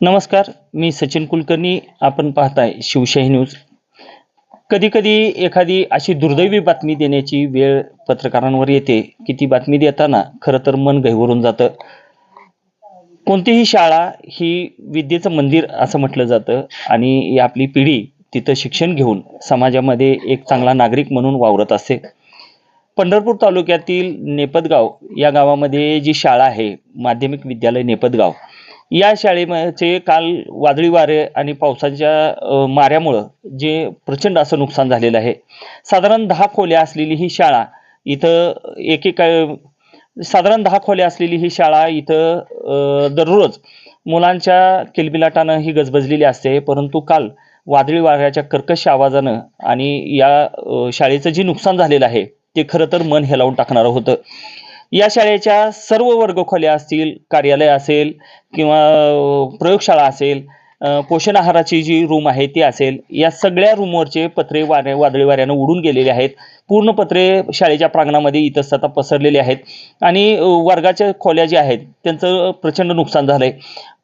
नमस्कार मी सचिन कुलकर्णी. आपण पाहताय शिवशाही न्यूज. कधी कधी एखादी अशी दुर्दैवी बातमी देण्याची वेळ पत्रकारांवर येते. की ती बातमी देताना खरं तर मन गहिवरून जातं. कोणतीही शाळा ही विद्येचं मंदिर असं म्हटलं जातं आणि आपली पिढी तिथं शिक्षण घेऊन समाजामध्ये एक चांगला नागरिक म्हणून वावरत असते. पंढरपूर तालुक्यातील नेपदगाव या गावामध्ये जी शाळा आहे माध्यमिक विद्यालय नेपदगाव. या शाळेचे काल वादळी वारे आणि पावसाच्या माऱ्यामुळं जे प्रचंड असं नुकसान झालेलं आहे. साधारण दहा खोल्या असलेली ही शाळा इथं एकेका साधारण दहा खोल्या असलेली ही शाळा इथं दररोज मुलांच्या किलबिलाटानं ही गजबजलेली असते. परंतु काल वादळी वाऱ्याच्या कर्कश आवाजानं आणि या शाळेचं जे नुकसान झालेलं आहे ते खरं तर मन हेलावून टाकणारं होतं. या शाळेच्या सर्व वर्गखोल्या असतील कार्यालय असेल किंवा प्रयोगशाळा असेल पोषण आहाराची जी रूम आहे ती असेल या सगळ्या रूमवरचे पत्रे वाऱ्या वादळी वाऱ्यानं उडून गेलेले आहेत. पूर्ण पत्रे शाळेच्या प्रांगणामध्ये इतस्ततः पसरलेले आहेत. आणि वर्गाच्या खोल्या ज्या आहेत त्यांचं प्रचंड नुकसान झालं आहे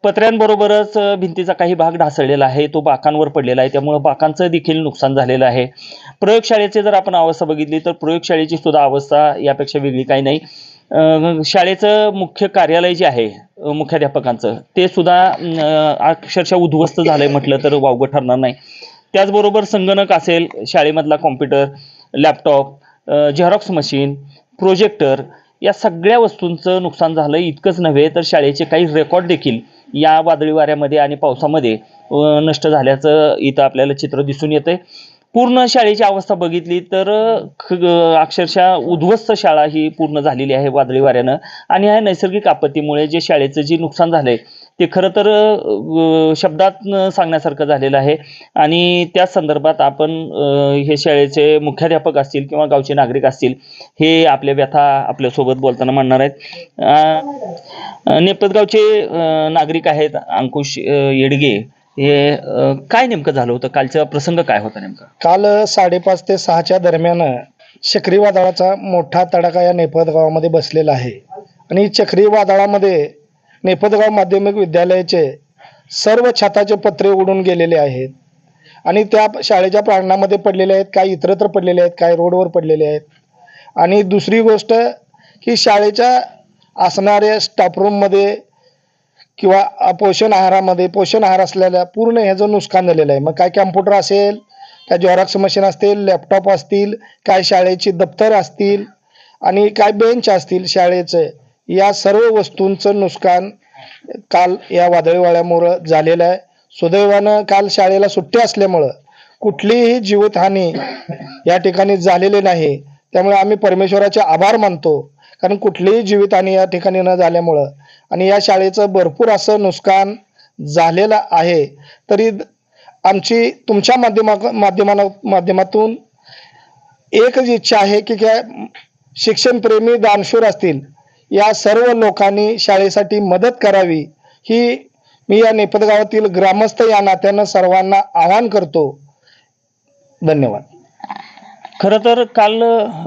पत्र्यांबरोबरच भिंतीचा काही भाग ढासळलेला आहे तो बाकांवर पडलेला आहे. त्यामुळं बाकांचं देखील नुकसान झालेलं आहे. प्रयोगशाळेचे जर आपण अवस्था बघितली तर प्रयोगशाळेची सुद्धा अवस्था यापेक्षा वेगळी काही नाही. शाळेचं मुख्य कार्यालय जे आहे मुख्याध्यापकांचं ते सुद्धा अक्षरशः उद्ध्वस्त झालंय म्हटलं तर वावगं ठरणार नाही. त्याचबरोबर संगणक असेल शाळेमधला computer laptop xerox machine projector या सगळ्या वस्तूंचं नुकसान झालं इतकंच नव्हे तर शाळेचे काही रेकॉर्ड देखील या वादळी वाऱ्यामध्ये आणि पावसामध्ये नष्ट झाल्याचं इथं आपल्याला चित्र दिसून येतंय. पूर्ण शाळेची अवस्था बघितली तर ख- अक्षरशः उद्ध्वस्त शाळा ही पूर्ण झालेली आहे वादळी वाऱ्यानं. आणि ह्या नैसर्गिक आपत्तीमुळे जे शाळेचं जे नुकसान झालंय ते खरं तर शब्दात सांगण्यासारखं झालेलं आहे. आणि त्या संदर्भात आपण हे शाळेचे मुख्याध्यापक असतील किंवा गावचे नागरिक असतील हे आपल्या व्यथा आपल्यासोबत बोलताना म्हणणार आहेत. नेपदगावचे नागरिक आहेत अंकुश येडगे. हे काय नेमकं झालं होतं? कालचा प्रसंग काय होता नेमका? काल साडेपाच ते सहाच्या दरम्यान चक्रीवादळाचा मोठा तडाखा या नेपद गावामध्ये बसलेला आहे. आणि चक्रीवादळामध्ये नेपदगाव माध्यमिक विद्यालयाचे सर्व छताचे पत्रे उडून गेलेले आहेत. आणि त्या शाळेच्या प्रांगणामध्ये पडलेले आहेत काही इतरत्र पडलेले आहेत काही रोडवर पडलेले आहेत. आणि दुसरी गोष्ट की शाळेच्या असणाऱ्या स्टाफ रूममध्ये किंवा पोषण आहारामध्ये पोषण आहार असलेल्या पूर्ण ह्याचं नुकसान झालेलं आहे मग काय कॅम्प्युटर असेल काय झेरॉक्स मशीन असतील लॅपटॉप असतील काय शाळेची दप्तर असतील आणि काय बेंच असतील शाळेचे या सर्व वस्तूंचं नुकसान काल या वादळीवाड्यामुळं झालेलं आहे. सुदैवानं काल शाळेला सुट्टी असल्यामुळं कुठलीही जीवितहानी या ठिकाणी झालेली नाही. त्यामुळे आम्ही परमेश्वराचे आभार मानतो. कारण कुठलीही जीवितहानी या ठिकाणी न झाल्यामुळं आणि या शाळेचं भरपूर असं नुकसान झालेलं आहे. तरी आमची तुमच्या माध्यमा माध्यमाना माध्यमातून एकच इच्छा आहे की काय शिक्षणप्रेमी दानशूर असतील या सर्व लोकांनी शाळेसाठी मदत करावी. ही मी या नेपद गावातील ग्रामस्थ या नात्यानं सर्वांना आवाहन करतो. धन्यवाद. खरं तर काल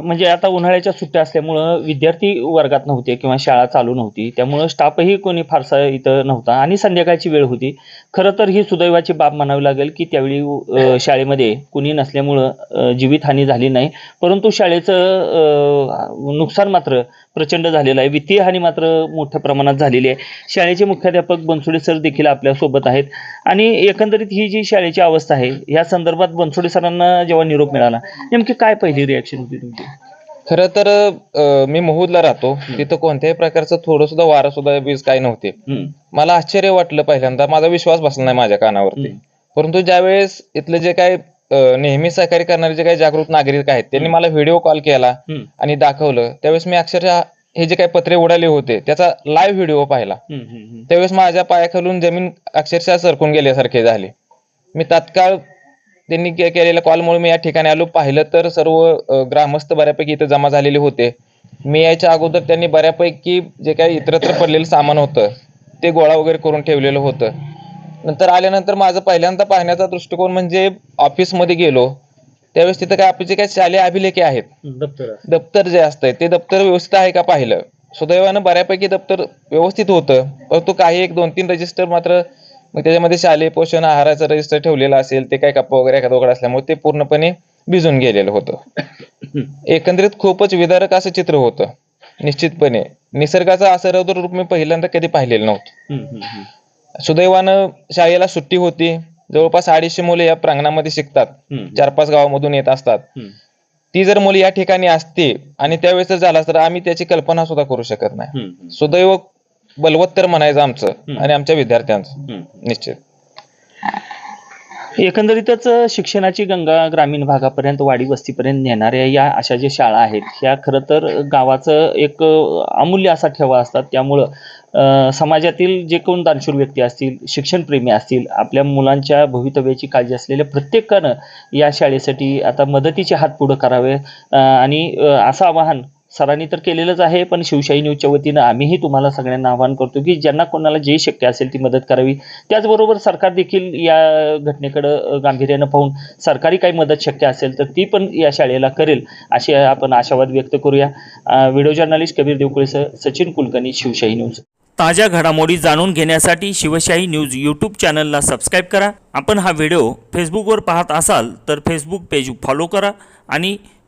म्हणजे आता उन्हाळ्याच्या सुट्ट्या असल्यामुळं विद्यार्थी वर्गात नव्हते किंवा शाळा चालू नव्हती. त्यामुळं स्टाफही कोणी फारसा इथं नव्हता आणि संध्याकाळची वेळ होती. खरं तर ही सुदैवाची बाब म्हणावी लागेल की त्यावेळी शाळेमध्ये कुणी नसल्यामुळं जीवितहानी झाली नाही. परंतु शाळेचं नुकसान मात्र प्रचंड झालेलं आहे. वित्तीय हानी मात्र मोठ्या प्रमाणात झालेली आहे. शाळेचे मुख्याध्यापक बनसोडे सर देखील आपल्यासोबत आहेत. आणि एकंदरीत ही जी शाळेची अवस्था आहे या संदर्भात बनसोडे सरांना जेव्हा निरोप मिळाला नेमकी काय पहिली रिॲक्शन होती तुमची? खरं तर अ, मी महूदला राहतो. तिथं कोणत्याही प्रकारचं थोडं सुद्धा वारं सुद्धा वीज काही नव्हते. हम्म. मला आश्चर्य वाटलं पहिल्यांदा. माझा विश्वास बसला नाही माझ्या कानावरती. हम्म. परंतु ज्यावेळेस इथले जे अ, नेहमी सहकार्य करणारे जे काही जागृत नागरिक आहेत त्यांनी मला व्हिडिओ कॉल केला हम्म. आणि दाखवलं. त्यावेळेस मी अक्षरशः हे जे काही पत्रे उडाले होते त्याचा लाईव्ह व्हिडिओ पाहिला. हम्म, हम्म, हम्म. त्यावेळेस माझ्या पायाखालून जमीन अक्षरशः सरकून गेल्यासारखे झाले. मी तात्काळ त्यांनी के- केलेल्या कॉलमुळे मी या ठिकाणी आलो. पाहिलं तर सर्व अ, ग्रामस्थ बऱ्यापैकी इथं जमा झालेले होते. मी यायच्या अगोदर त्यांनी बऱ्यापैकी जे काही इतरत्र पडलेलं सामान होतं ते गोळा वगैरे करून ठेवलेलं होतं. नंतर आल्यानंतर माझं पहिल्यांदा पाहण्याचा दृष्टिकोन म्हणजे ऑफिसमध्ये गेलो. त्यावेळेस तिथं काय आपले जे काही शालेय अभिलेखे आहेत दप्तर दप्तर जे असतंय ते दप्तर व्यवस्थित आहे का पाहिलं? सुदैवानं बऱ्यापैकी दप्तर व्यवस्थित होतं परंतु काही एक दोन तीन रजिस्टर मात्र मग त्याच्यामध्ये शालेय पोषण आहाराचं रजिस्टर ठेवलेलं असेल ते काय कप्पा वगैरे एखादा उघड असल्यामुळे ते पूर्णपणे भिजून गेलेलं होतं एकंदरीत खूपच विदारक असं चित्र होतं निश्चितपणे निसर्गाचं असं रौद्र रूप मी पहिल्यांदा कधी पाहिलेलं नव्हतं. सुदैवानं शाळेला सुट्टी होती जवळपास अडीचशे मुले या प्रांगणामध्ये शिकतात. चार पाच गावामधून येत असतात. ती जर मुली या ठिकाणी असते आणि त्यावेळेस जर झाला तर आम्ही त्याची कल्पना सुद्धा करू शकत नाही. सुदैव बलवत्तर म्हणायचं आमचं. आणि आमच्या विद्यार्थ्यांचं. निश्चित एकंदरीतच शिक्षणाची गंगा ग्रामीण भागापर्यंत वाडी वस्तीपर्यंत नेणाऱ्या या अशा ज्या शाळा आहेत ह्या खरं तर गावाचं एक अमूल्य असा ठेवा असतात त्यामुळं समाजातील जे कोण दानशूर व्यक्ती असतील शिक्षणप्रेमी असतील आपल्या मुलांच्या भवितव्याची काळजी असलेल्या प्रत्येकानं या शाळेसाठी आता मदतीचे हात पुढं करावे आणि असं आवाहन सरांनी तर केलेलंच आहे पण शिवशाही न्यूजच्या वतीनं आम्हीही तुम्हाला सगळ्यांना आवाहन करतो की ज्यांना कोणाला जे शक्य असेल ती मदत करावी. त्याचबरोबर सरकार देखील या घटनेकडं गांभीर्यानं पाहून सरकारी काही मदत शक्य असेल तर ती पण या शाळेला करेल अशी आपण आशावाद व्यक्त करूया. व्हिडिओ जर्नलिस्ट कबीर देवकुळेसह सचिन कुलकर्णी शिवशाही न्यूज ताज्या घडामोडी जाणून घेण्यासाठी शिवशाही न्यूज यूट्यूब चॅनलला सबस्क्राईब करा. आपण हा व्हिडिओ फेसबुकवर पाहत असाल तर फेसबुक पेज फॉलो करा आणि